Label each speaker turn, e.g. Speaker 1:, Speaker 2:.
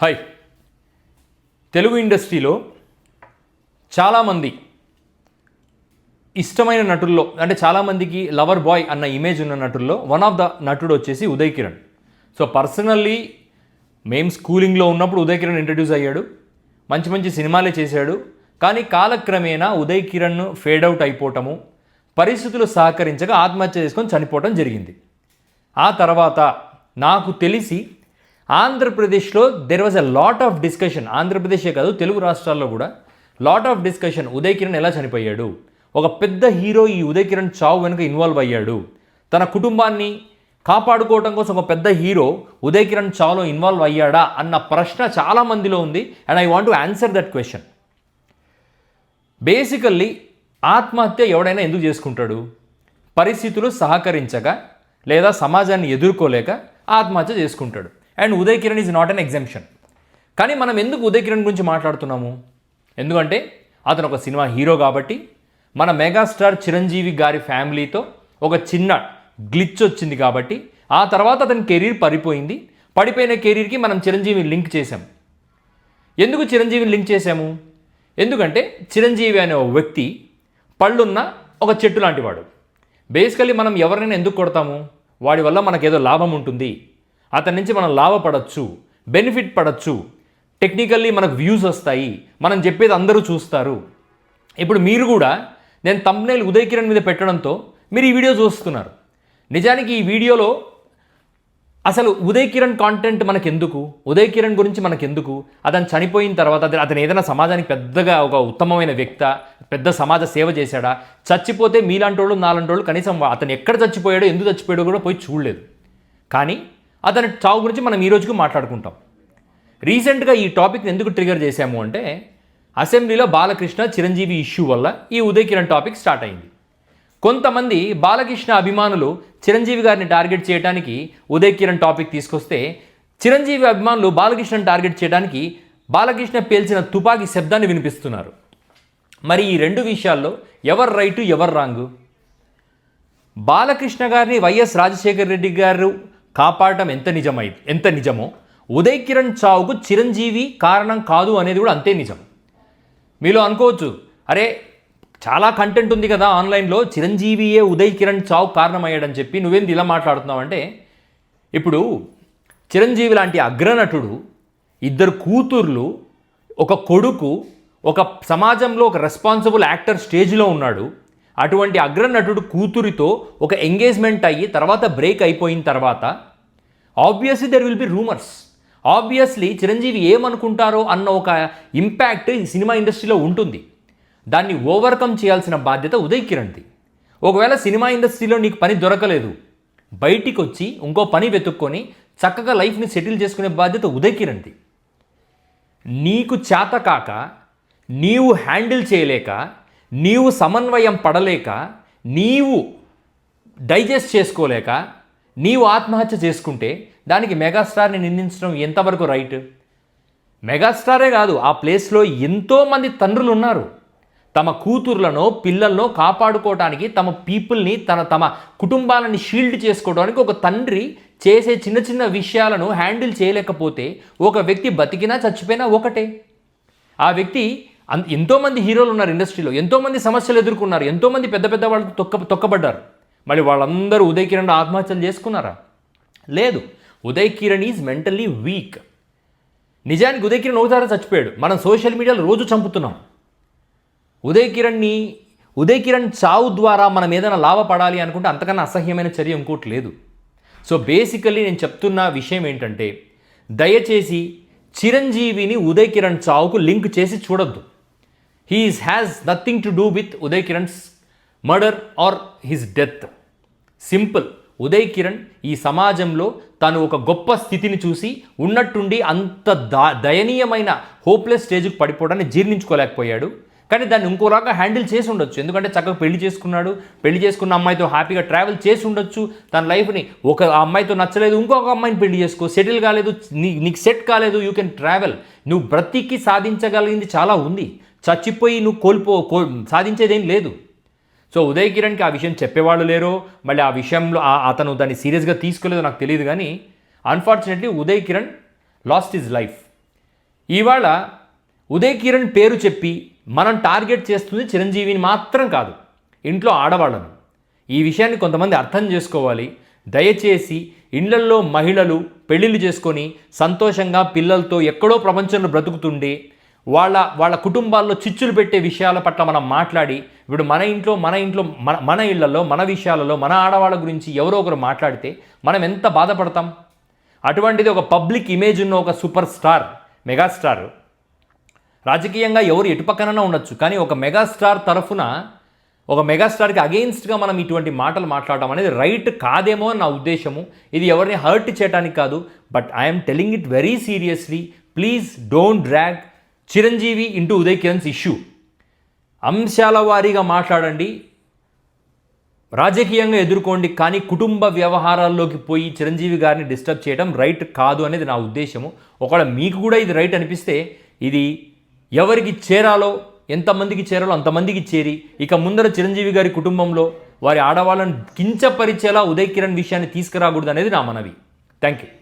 Speaker 1: Hi. Telugu ఇండస్ట్రీలో చాలామంది ఇష్టమైన నటుల్లో అంటే చాలామందికి లవర్ బాయ్ అన్న ఇమేజ్ ఉన్న నటుల్లో వన్ ఆఫ్ ద నటుడు వచ్చేసి ఉదయ్ కిరణ్. సో పర్సనల్లీ మేము స్కూలింగ్లో ఉన్నప్పుడు ఉదయ్ కిరణ్ ఇంట్రడ్యూస్ అయ్యాడు మంచి మంచి సినిమాలే చేశాడు కానీ కాలక్రమేణా ఉదయ్ కిరణ్ ఫేడ్ అవుట్ అయిపోవటము పరిస్థితులు సహకరించగా ఆత్మహత్య చేసుకొని చనిపోవటం జరిగింది. ఆ తర్వాత నాకు తెలిసి ఆంధ్రప్రదేశ్లో there was a lot of discussion ఆంధ్రప్రదేశే కాదు తెలుగు రాష్ట్రాల్లో కూడా lot of discussion Uday Kiran ఎలా చనిపోయాడు? ఒక పెద్ద హీరో ఈ ఉదయ్ కిరణ్ చావు వెనుక ఇన్వాల్వ్ అయ్యాడు. తన కుటుంబాన్ని కాపాడుకోవడం కోసం ఒక పెద్ద హీరో ఉదయ్ కిరణ్ చావులో ఇన్వాల్వ్ అయ్యాడా అన్న ప్రశ్న చాలా మందిలో ఉంది and I want to answer that question basically ఆత్మహత్య ఎవడైనా ఎందుకు చేసుకుంటాడు? పరిస్థితులు సహకరించక లేదా సమాజాన్ని ఎదుర్కోలేక ఆత్మహత్య చేసుకుంటాడు. And Uday Kiran is not an exemption. కానీ మనం ఎందుకు ఉదయ్ కిరణ్ గురించి మాట్లాడుతున్నాము? ఎందుకంటే అతను ఒక సినిమా హీరో కాబట్టి మన మెగాస్టార్ చిరంజీవి గారి ఫ్యామిలీతో ఒక చిన్న గ్లిచ్ వచ్చింది కాబట్టి ఆ తర్వాత అతని కెరీర్ పడిపోయింది పడిపోయిన కెరీర్కి మనం చిరంజీవిని లింక్ చేశాం. ఎందుకు చిరంజీవిని లింక్ చేశాము? ఎందుకంటే చిరంజీవి అనే ఒక వ్యక్తి పళ్ళున్న ఒక చెట్టు లాంటివాడు. బేసికలీ మనం ఎవరినైనా ఎందుకు కొడతాము? వాడి వల్ల మనకేదో లాభం ఉంటుంది. అతని నుంచి మనం లాభపడచ్చు బెనిఫిట్ పడచ్చు. టెక్నికల్లీ మనకు వ్యూస్ వస్తాయి మనం చెప్పేది అందరూ చూస్తారు. ఇప్పుడు మీరు కూడా నేను తమ్నేల్ ఉదయ్ కిరణ్ మీద పెట్టడంతో మీరు ఈ వీడియో చూస్తున్నారు. నిజానికి ఈ వీడియోలో అసలు ఉదయ్ కిరణ్ కాంటెంట్ మనకెందుకు? ఉదయ్ కిరణ్ గురించి మనకెందుకు? అతను చనిపోయిన తర్వాత అతను ఏదైనా సమాజానికి పెద్దగా ఒక ఉత్తమమైన వ్యక్త పెద్ద సమాజ సేవ చేశాడా? చచ్చిపోతే మీలాంటి వాళ్ళు నాలాంటి వాళ్ళు కనీసం అతను ఎక్కడ చచ్చిపోయాడో ఎందుకు చచ్చిపోయాడో కూడా పోయి చూడలేదు. కానీ అతని చావు గురించి మనం ఈ రోజుకు మాట్లాడుకుంటాం. రీసెంట్గా ఈ టాపిక్ని ఎందుకు ట్రిగర్ చేశాము అంటే అసెంబ్లీలో బాలకృష్ణ చిరంజీవి ఇష్యూ వల్ల ఈ ఉదయ్ కిరణ్ టాపిక్ స్టార్ట్ అయింది. కొంతమంది బాలకృష్ణ అభిమానులు చిరంజీవి గారిని టార్గెట్ చేయడానికి ఉదయ్ కిరణ్ టాపిక్ తీసుకొస్తే చిరంజీవి అభిమానులు బాలకృష్ణను టార్గెట్ చేయడానికి బాలకృష్ణ పేల్చిన తుపాకీ శబ్దాన్ని వినిపిస్తున్నారు. మరి ఈ రెండు విషయాల్లో ఎవరు రైటు ఎవరు రాంగు? బాలకృష్ణ గారిని వైఎస్ రాజశేఖర రెడ్డి గారు కాపాడటం ఎంత నిజమై ఎంత నిజమో ఉదయ్ కిరణ్ చావుకు చిరంజీవి కారణం కాదు అనేది కూడా అంతే నిజం. మీలో అనుకోవచ్చు అరే చాలా కంటెంట్ ఉంది కదా ఆన్లైన్లో చిరంజీవియే ఉదయ్ కిరణ్ చావు కారణమయ్యాడని చెప్పి నువ్వేంది ఇలా మాట్లాడుతున్నావు అంటే ఇప్పుడు చిరంజీవి లాంటి అగ్రనటుడు ఇద్దరు కూతుర్లు ఒక కొడుకు ఒక సమాజంలో ఒక రెస్పాన్సిబుల్ యాక్టర్ స్టేజ్లో ఉన్నాడు అటువంటి అగ్రనటుడు కూతురితో ఒక ఎంగేజ్మెంట్ అయ్యి తర్వాత బ్రేక్ అయిపోయిన తర్వాత obviously there will be rumours obviously Chiranjeevi ఏమనుకుంటారో అన్న ఒక ఇంపాక్ట్ ఈ సినిమా ఇండస్ట్రీలో ఉంటుంది. దాన్ని ఓవర్కమ్ చేయాల్సిన బాధ్యత ఉదయ్ కిరణ్ది. ఒకవేళ సినిమా ఇండస్ట్రీలో నీకు పని దొరకలేదు బయటికి వచ్చి ఇంకో పని వెతుక్కొని చక్కగా లైఫ్ని సెటిల్ చేసుకునే బాధ్యత ఉదయ్ కిరణ్ది. నీకు చేత కాక నీవు హ్యాండిల్ చేయలేక నీవు సమన్వయం పడలేక నీవు డైజెస్ట్ చేసుకోలేక నీవు ఆత్మహత్య చేసుకుంటే దానికి మెగాస్టార్ని నిందించడం ఎంతవరకు రైట్? మెగాస్టారే కాదు ఆ ప్లేస్లో ఎంతోమంది తండ్రులు ఉన్నారు తమ కూతుర్లను పిల్లలను కాపాడుకోవడానికి తమ పీపుల్ని తన తమ కుటుంబాలని షీల్డ్ చేసుకోవడానికి ఒక తండ్రి చేసే చిన్న చిన్న విషయాలను హ్యాండిల్ చేయలేకపోతే ఒక వ్యక్తి బతికినా చచ్చిపోయినా ఒకటే. ఆ వ్యక్తి అన్- ఎంతోమంది హీరోలు ఉన్నారు ఇండస్ట్రీలో ఎంతోమంది సమస్యలు ఎదుర్కొన్నారు ఎంతోమంది పెద్ద పెద్ద వాళ్ళు తొక్క తొక్కబడ్డారు. మళ్ళీ వాళ్ళందరూ ఉదయ్ కిరణ్ ఆత్మహత్యలు చేసుకున్నారా? లేదు. Uday Kiran is mentally weak. నిజానికి ఉదయ్ కిరణ్ ఒకసారి చచ్చిపోయాడు. మనం సోషల్ మీడియాలో రోజు చంపుతున్నాం. ఉదయ్ కిరణ్ని ఉదయ్ కిరణ్ చావు ద్వారా మనం ఏదైనా లాభపడాలి అనుకుంటే అంతకన్నా అసహ్యమైన చర్య ఇంకోటి లేదు. సో బేసికల్లీ నేను చెప్తున్న విషయం ఏంటంటే దయచేసి చిరంజీవిని ఉదయ్ కిరణ్ చావుకు లింక్ చేసి చూడొద్దు. He's has nothing to do with Uday Kiran's murder or his death simple Uday Kiran ఈ సమాజంలో తను ఒక గొప్ప స్థితిని చూసి ఉన్నట్టుండి అంత దా దయనీయమైన హోప్లెస్ స్టేజ్కి పడిపోవడాన్ని జీర్ణించుకోలేకపోయాడు. కానీ దాన్ని ఇంకోలాగా హ్యాండిల్ చేసి ఉండొచ్చు. ఎందుకంటే చక్కగా పెళ్ళి చేసుకున్నాడు. పెళ్ళి చేసుకున్న అమ్మాయితో హ్యాపీగా ట్రావెల్ చేసి ఉండొచ్చు. తన లైఫ్ని ఒక అమ్మాయితో నచ్చలేదు ఇంకొక అమ్మాయిని పెళ్ళి చేసుకో సెటిల్ కాలేదు నీ నీకు సెట్ కాలేదు యూ కెన్ ట్రావెల్ నువ్వు బ్రతికి సాధించగలిగింది చాలా ఉంది. చచ్చిపోయి నువ్వు కోల్పో కో సాధించేదేం లేదు. సో ఉదయ్ కిరణ్కి ఆ విషయం చెప్పేవాళ్ళు లేరో మళ్ళీ ఆ విషయంలో ఆ- అతను దాన్ని సీరియస్గా తీసుకోలేదో నాకు తెలియదు కానీ unfortunately Uday Kiran lost is life ఇవాళ ఉదయ్ కిరణ్ పేరు చెప్పి మనం టార్గెట్ చేస్తుంది చిరంజీవిని మాత్రం కాదు ఇంట్లో ఆడవాళ్ళను. ఈ విషయాన్ని కొంతమంది అర్థం చేసుకోవాలి. దయచేసి ఇళ్ళల్లో మహిళలు పెళ్ళిళ్ళు చేసుకొని సంతోషంగా పిల్లలతో ఎక్కడో ప్రపంచంలో బ్రతుకుతుండే వాళ్ళ వాళ్ళ కుటుంబాల్లో చిచ్చులు పెట్టే విషయాల పట్ల మనం మాట్లాడి ఇప్పుడు మన ఇంట్లో మన ఇంట్లో మన మన ఇళ్ళలో మన విషయాలలో మన ఆడవాళ్ళ గురించి ఎవరో ఒకరు మాట్లాడితే మనం ఎంత బాధపడతాం? అటువంటిది ఒక పబ్లిక్ ఇమేజ్ ఉన్న ఒక సూపర్ స్టార్ మెగాస్టార్. రాజకీయంగా ఎవరు ఎటుపక్కనైనా ఉండొచ్చు కానీ ఒక మెగాస్టార్ తరఫున ఒక మెగాస్టార్కి అగెయిన్స్ట్గా మనం ఇటువంటి మాటలు మాట్లాడడం అనేది రైట్ కాదేమో అని నా ఉద్దేశము. ఇది ఎవరిని హర్ట్ చేయడానికి కాదు but I'm telling it very seriously please don't drag Chiranjeevi into Uday Kiran's issue. అంశాల వారీగా మాట్లాడండి. రాజకీయంగా ఎదుర్కోండి కానీ కుటుంబ వ్యవహారాల్లోకి పోయి చిరంజీవి గారిని డిస్టర్బ్ చేయడం రైట్ కాదు అనేది నా ఉద్దేశము. ఒకవేళ మీకు కూడా ఇది రైట్ అనిపిస్తే ఇది ఎవరికి చేరాలో ఎంతమందికి చేరాలో అంతమందికి చేరి ఇక ముందర చిరంజీవి గారి కుటుంబంలో వారి ఆడవాళ్ళను కించపరిచేలా ఉదయ్ కిరణ్ విషయాన్ని తీసుకురాకూడదు అనేది నా మనవి. Thank you